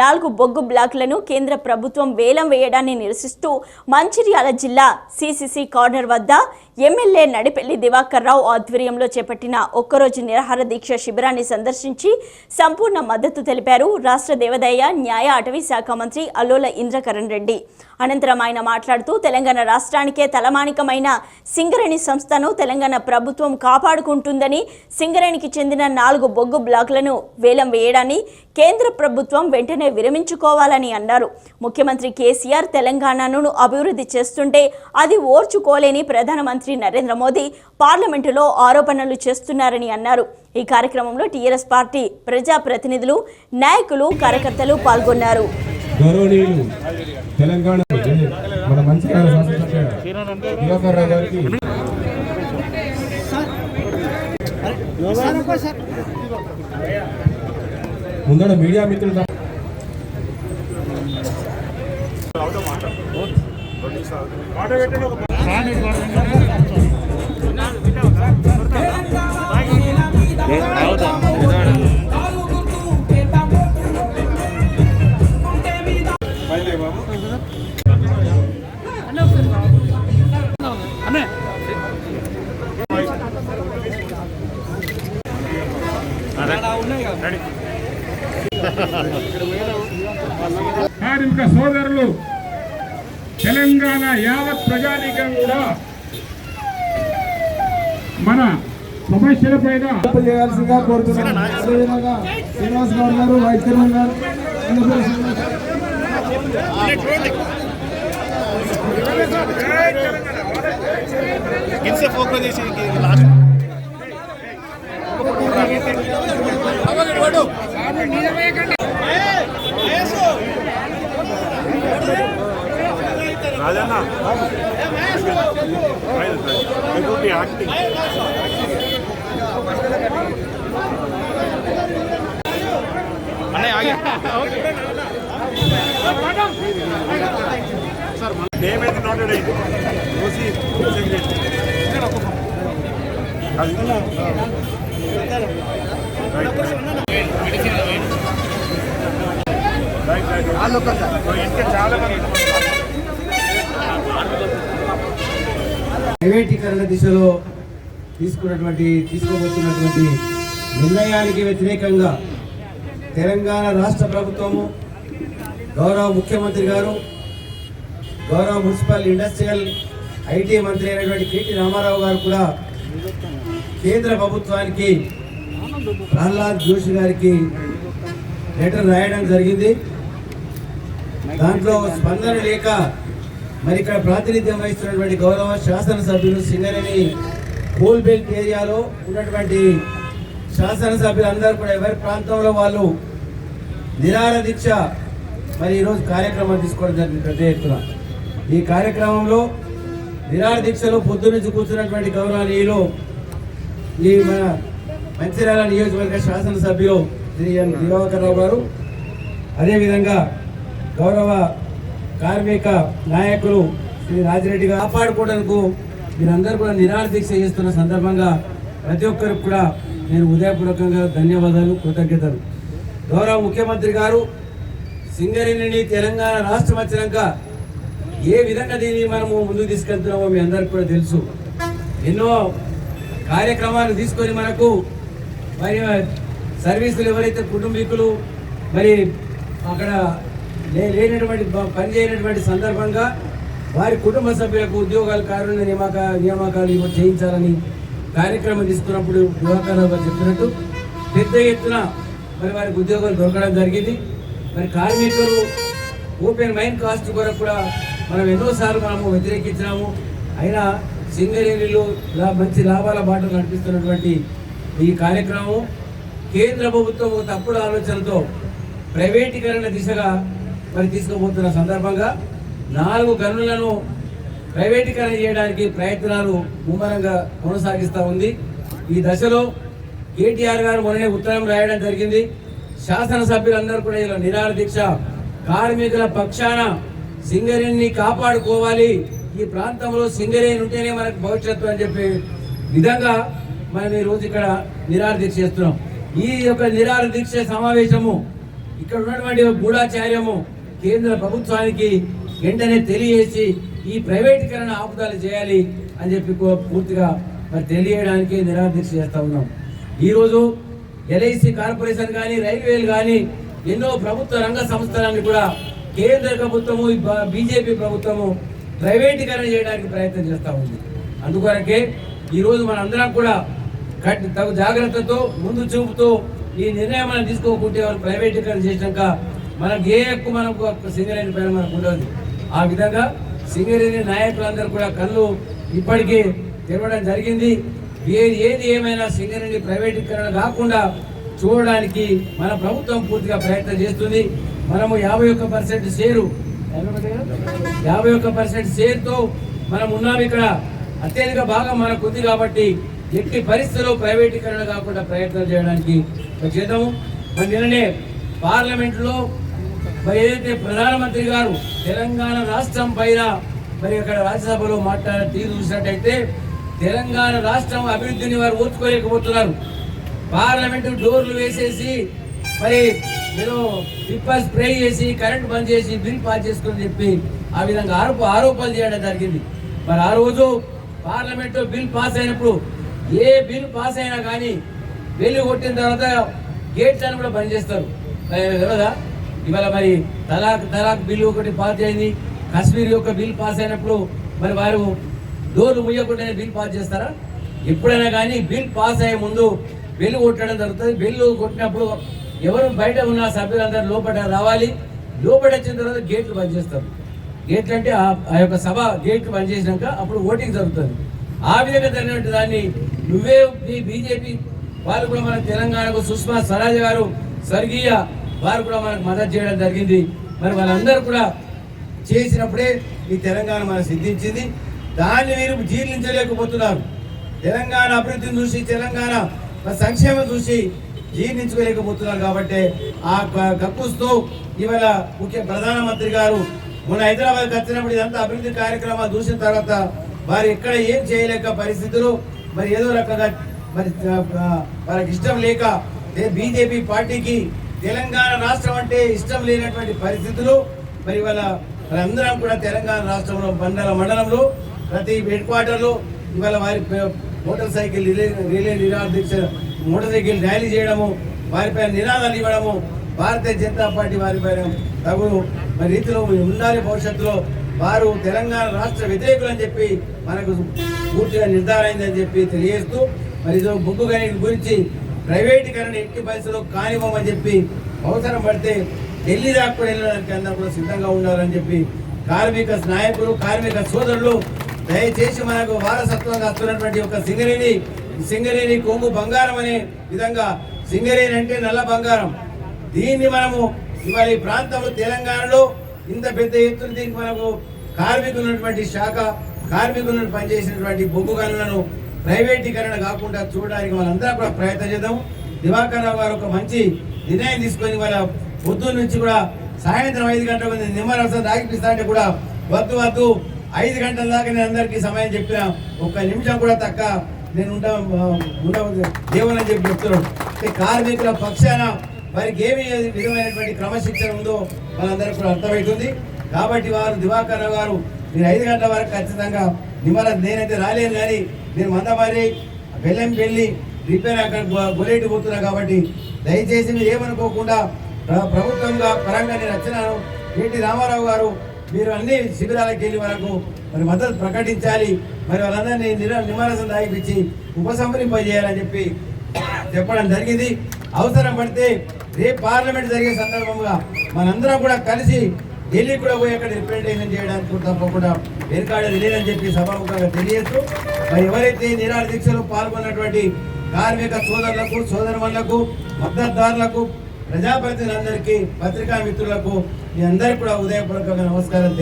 నాలుగు బొగ్గు బ్లాక్లను కేంద్ర ప్రభుత్వం వేలం వేయడాన్ని నిరసిస్తూ మంచిర్యాల జిల్లా సిసిసి కార్నర్ వద్ద ఎమ్మెల్యే నడిపెల్లి దివాకర్ రావు ఆధ్వర్యంలో చేపట్టిన ఒక్కరోజు నిరాహార దీక్ష శిబిరాన్ని సందర్శించి సంపూర్ణ మద్దతు తెలిపారు రాష్ట్ర దేవాదాయ న్యాయ అటవీ శాఖ మంత్రి అల్లోల ఇంద్రకరణ్ రెడ్డి. అనంతరం ఆయన మాట్లాడుతూ తెలంగాణ రాష్ట్రానికే తలమానికమైన సింగరేణి సంస్థను తెలంగాణ ప్రభుత్వం కాపాడుకుంటుందని సింగరేణికి చెందిన నాలుగు బొగ్గు బ్లాక్లను వేలం వేయడాన్ని కేంద్ర ప్రభుత్వం వెంటనే విరమించుకోవాలని అన్నారు. ముఖ్యమంత్రి కేసీఆర్ తెలంగాణను అభివృద్ధి చేస్తుంటే అది ఓర్చుకోలేని ప్రధానమంత్రి నరేంద్ర మోదీ పార్లమెంటులో ఆరోపణలు చేస్తున్నారని అన్నారు. ఈ కార్యక్రమంలో టీఆర్ఎస్ పార్టీ ప్రజాప్రతినిధులు నాయకులు కార్యకర్తలు పాల్గొన్నారు. గౌరవనీయులు తెలంగాణ మన దివాకర్ రావు గారికి. ముందర మీడియా మిత్రులు అవుతా. కార్మిక సోదరులు తెలంగాణ యావత్ ప్రజానీకం కూడా మన సమస్యల పైన చేయాల్సిందిగా కోరుతున్నాను. అదేవిధంగా శ్రీనివాస్ గౌడ్ గారు వైస్ చైర్మన్ గారు కింద ఫోకస్ చేసి లాస్ట్. రాజన్న ఇంకోటి యాక్టింగ్ అన్నయ్య ఆగి నేమ్ అయితే నోటెడ్ అయింది ఓసీ అది ప్రైవేటీకరణ దిశలో తీసుకున్నటువంటి తీసుకోబోతున్నటువంటి నిర్ణయానికి వ్యతిరేకంగా తెలంగాణ రాష్ట్ర ప్రభుత్వము గౌరవ ముఖ్యమంత్రి గారు గౌరవ మున్సిపల్ ఇండస్ట్రియల్ ఐటీ మంత్రి అయినటువంటి కేటీ రామారావు గారు కూడా కేంద్ర ప్రభుత్వానికి ప్రహ్లాద్ జోషి గారికి లెటర్ రాయడం జరిగింది. దాంట్లో స్పందన లేక మరి ఇక్కడ ప్రాతినిధ్యం వహిస్తున్నటువంటి గౌరవ శాసనసభ్యులు సింగరేణి కూల్ బెల్ట్ ఏరియాలో ఉన్నటువంటి శాసనసభ్యులందరూ కూడా ఎవరి ప్రాంతంలో వాళ్ళు నిరార దీక్ష మరి ఈరోజు కార్యక్రమం తీసుకోవడం జరిగింది పెద్ద ఎత్తున. ఈ కార్యక్రమంలో నిరార దీక్షలో పొద్దు నుంచి కూర్చున్నటువంటి గౌరవనీయులు ఈ మన మంచిర్యాల నియోజకవర్గ శాసనసభ్యులు శ్రీ ఎన్ దివాకర్ రావు గారు. అదేవిధంగా గౌరవ కార్మిక నాయకులు శ్రీ రాజిరెడ్డి గారు. కాపాడుకోవడానికి మీరందరూ కూడా నిరాళ దీక్ష చేస్తున్న సందర్భంగా ప్రతి ఒక్కరికి కూడా నేను ఉదయపూర్వకంగా ధన్యవాదాలు కృతజ్ఞతలు. గౌరవ ముఖ్యమంత్రి గారు సింగరేణిని తెలంగాణ రాష్ట్రం వచ్చినాక ఏ విధంగా దీన్ని మనము ముందుకు తీసుకెళ్తున్నామో మీ అందరికి కూడా తెలుసు. ఎన్నో కార్యక్రమాలు తీసుకొని మనకు మరి సర్వీసులు ఎవరైతే కుటుంబీకులు మరి అక్కడ లేనటువంటి పని చేయనటువంటి సందర్భంగా వారి కుటుంబ సభ్యులకు ఉద్యోగాలు కారుణ్య నియామక నియామకాలు చేయించాలని కార్యక్రమం తీసుకున్నప్పుడు దివాకర్ గారు చెప్పినట్టు పెద్ద ఎత్తున మరి వారికి ఉద్యోగాలు దొరకడం జరిగింది. మరి కార్మికులు ఓపెన్ మైన్ కాస్ట్ కొరకు కూడా మనం ఎన్నోసార్లు మనము వ్యతిరేకించినాము. అయినా సింగరేణిలో మంచి లాభాల బాట నడిపిస్తున్నటువంటి ఈ కార్యక్రమం కేంద్ర ప్రభుత్వం తప్పుడు ఆలోచనతో ప్రైవేటీకరణ దిశగా మరి తీసుకుపోతున్న సందర్భంగా నాలుగు గనులను ప్రైవేటీకరణ చేయడానికి ప్రయత్నాలు ముమ్మరంగా కొనసాగిస్తూ ఉంది. ఈ దశలో కేటీఆర్ గారు మొన్ననే ఉత్తరం రాయడం జరిగింది. శాసనసభ్యులందరూ కూడా ఇలా నిరాహార దీక్ష కార్మికుల పక్షాన సింగరేణిని కాపాడుకోవాలి. ఈ ప్రాంతంలో సింగరేణి ఉంటేనే మనకు భవిష్యత్తు అని చెప్పే విధంగా మనం ఈ రోజు ఇక్కడ నిరాహార దీక్ష చేస్తున్నాం. ఈ యొక్క నిరాహార దీక్ష సమావేశము ఇక్కడ ఉన్నటువంటి గూఢాచార్యము కేంద్ర ప్రభుత్వానికి వెంటనే తెలియజేసి ఈ ప్రైవేటీకరణ ఆపుదాలు చేయాలి అని చెప్పి పూర్తిగా మరి తెలియడానికి నిరాదీక్ష చేస్తూ ఉన్నాం. ఈరోజు ఎల్ఐసి కార్పొరేషన్ కానీ రైల్వేలు కానీ ఎన్నో ప్రభుత్వ రంగ సంస్థలన్నీ కూడా కేంద్ర ప్రభుత్వము బీజేపీ ప్రభుత్వము ప్రైవేటీకరణ చేయడానికి ప్రయత్నం చేస్తూ ఉంది. అందుకొరకే ఈరోజు మన అందరం కూడా కట్టి తగు జాగ్రత్తతో ముందు చూపుతూ ఈ నిర్ణయం మనం తీసుకోకుంటే వాళ్ళు ప్రైవేటీకరణ చేసినాక మనకు ఏ హక్కు మనకు సింగరేణి పైన మనకు ఉండదు. ఆ విధంగా సింగరేణి నాయకులందరూ కూడా కళ్ళు ఇప్పటికే తెరవడం జరిగింది. ఏది ఏది ఏమైనా సింగరేణి ప్రైవేటీకరణ కాకుండా చూడడానికి మన ప్రభుత్వం పూర్తిగా ప్రయత్నం చేస్తుంది. మనము యాభై ఒక్క పర్సెంట్ షేరు యాభై ఒక్క పర్సెంట్ షేర్తో మనం ఉన్నాం ఇక్కడ. అత్యధిక భాగం మనకు ఉంది కాబట్టి ఎట్టి పరిస్థితుల్లో ప్రైవేటీకరణ కాకుండా ప్రయత్నం చేయడానికి చేద్దాము మరి నిన్ననే పార్లమెంట్లో మరి ఏదైతే ప్రధానమంత్రి గారు తెలంగాణ రాష్ట్రం పైన మరి అక్కడ రాజ్యసభలో మాట్లాడిన తీరు చూసినట్టయితే తెలంగాణ రాష్ట్రం అభివృద్ధిని వారు ఓర్చుకోలేకపోతున్నారు. పార్లమెంటు డోర్లు వేసేసి మరి నేను పిప్పర్ స్ప్రే చేసి కరెంట్ బంద్ చేసి బిల్ పాస్ చేసుకుని చెప్పి ఆ విధంగా ఆరోప ఆరోపణలు చేయడం జరిగింది. మరి ఆ రోజు పార్లమెంట్లో బిల్ పాస్ అయినప్పుడు ఏ బిల్ పాస్ అయినా కానీ వెళ్ళి కొట్టిన తర్వాత గేట్స్ అని కూడా బంద్ చేస్తారు. ఇవాళ మరి తలాక్ తలాక్ బిల్లు ఒకటి పాస్ అయింది. కాశ్మీర్ యొక్క బిల్ పాస్ అయినప్పుడు మరి వారు డోర్లు ముయ్యకుండానే బిల్ పాస్ చేస్తారా? ఎప్పుడైనా కానీ బిల్ పాస్ అయ్యే ముందు బిల్లు కొట్టడం జరుగుతుంది. బిల్లు కొట్టినప్పుడు ఎవరు బయట ఉన్న సభ్యులందరూ లోపల రావాలి. లోపల వచ్చిన తర్వాత గేట్లు బంద్ చేస్తారు. గేట్లు అంటే ఆ- ఆ యొక్క సభ గేట్లు బంద్ చేసినాక అప్పుడు ఓటింగ్ జరుగుతుంది. ఆ విధంగా జరిగినట్టు దాన్ని నువ్వే ఈ బీజేపీ వాళ్ళు కూడా మన తెలంగాణకు సుష్మా స్వరాజ్ గారు స్వర్గీయ వారు కూడా మనకు మద్దతు చేయడం జరిగింది. మరి వాళ్ళందరూ కూడా చేసినప్పుడే ఈ తెలంగాణ మనకు సిద్ధించింది. దాన్ని మీరు జీర్ణించలేకపోతున్నారు. తెలంగాణ అభివృద్ధిని చూసి తెలంగాణ సంక్షేమం చూసి జీర్ణించుకోలేకపోతున్నారు కాబట్టి ఆ కక్కుస్తూ ఇవాళ ముఖ్య ప్రధానమంత్రి గారు మొన్న హైదరాబాద్ వచ్చినప్పుడు ఇదంతా అభివృద్ధి కార్యక్రమాలు చూసిన తర్వాత వారు ఎక్కడ ఏం చేయలేక పరిస్థితులు మరి ఏదో రకంగా మరి వారికి ఇష్టం లేక బీజేపీ పార్టీకి తెలంగాణ రాష్ట్రం అంటే ఇష్టం లేనటువంటి పరిస్థితులు మరి ఇవాళ అందరం కూడా తెలంగాణ రాష్ట్రంలో మండల మండలంలో ప్రతి హెడ్ క్వార్టర్లో ఇవాళ వారి మోటార్ సైకిల్ రిలే రిలే నిరాదీక్ష మోటార్ సైకిల్ ర్యాలీ చేయడము వారిపై నినాదాలు ఇవ్వడము భారతీయ జనతా పార్టీ వారిపైన తగు మరి రీతిలో ఉండాలి భవిష్యత్తులో. వారు తెలంగాణ రాష్ట్ర వ్యతిరేకులు అని చెప్పి మనకు పూర్తిగా నిర్ధారైందని చెప్పి తెలియజేస్తూ మరి ఇదో బొగ్గు గని గురించి ప్రైవేటీకరణ ఎట్టి పరిస్థితుల్లో కానివ్వమని చెప్పి అవసరం పడితే ఢిల్లీ దాకా వెళ్ళడానికి అందరూ కూడా సిద్ధంగా ఉండాలని చెప్పి కార్మిక నాయకులు కార్మిక సోదరులు దయచేసి మనకు వారసత్వంగా వస్తున్నటువంటి ఒక సింగరేణి సింగరేణి కొంగు బంగారం అనే విధంగా సింగరేణి అంటే నల్ల బంగారం. దీన్ని మనము ఇవాళ ఈ ప్రాంతంలో తెలంగాణలో ఇంత పెద్ద ఎత్తున దీనికి మనకు కార్మికులున్నటువంటి శాఖ కార్మికులను పనిచేసినటువంటి బొగ్గు గనులను ప్రైవేటీకరణ కాకుండా చూడడానికి మనందరం కూడా ప్రయత్నం చేద్దాం దివాకర్ రావు గారు ఒక మంచి నిర్ణయం తీసుకొని వాళ్ళ పొద్దున్న నుంచి కూడా సాయంత్రం ఐదు గంటల మంది నిమ్మరసం తాగిపిస్తా అంటే కూడా వద్దు వద్దు. ఐదు గంటల దాకా నేను అందరికీ సమయం చెప్పిన ఒక్క నిమిషం కూడా తక్కువ. నేను ఉంటా ఉండ దేవుని చెప్పి చెప్తున్నాడు. కార్మికుల పక్షాన వారికి ఏమి విధమైనటువంటి క్రమశిక్షణ ఉందో మనందరికీ అర్థమవుతుంది కాబట్టి వారు దివాకర్ గారు మీరు ఐదు గంటల వరకు ఖచ్చితంగా నిమ్మల నేనైతే రాలేను కానీ నేను మందమారి బెల్లం వెళ్ళి రిపేర్ అక్కడ గొ- గొలేటి పోతున్నా కాబట్టి దయచేసి మీరు ఏమనుకోకుండా ప్రభుత్వంగా పరంగా నేను వచ్చినాను. కేటీ రామారావు గారు మీరు అన్ని శిబిరాలకు వెళ్ళి వరకు మరి మద్దతు ప్రకటించాలి. మరి వాళ్ళందరినీ నిర నిమ్మరసం దాగిపించి ఉపసంహరింపజేయాలని చెప్పి చెప్పడం జరిగింది. అవసరం పడితే రేపు పార్లమెంట్ జరిగే సందర్భంగా మనందరం కూడా కలిసి ఢిల్లీ కూడా పోయి అక్కడ రిప్రజెంటేషన్ చేయడానికి తప్పకుండా వెనుకాడేది లేదని చెప్పి సభాముఖంగా తెలియజేస్తూ మరి ఎవరైతే నిరాడ దీక్షలు దీక్షలో పాల్గొన్నటువంటి కార్మిక సోదరులకు సోదరులకు మద్దతుదారులకు ప్రజాప్రతినిధులందరికీ పత్రికా మిత్రులకు మీ అందరికీ కూడా ఉదయపూర్వక నమస్కారం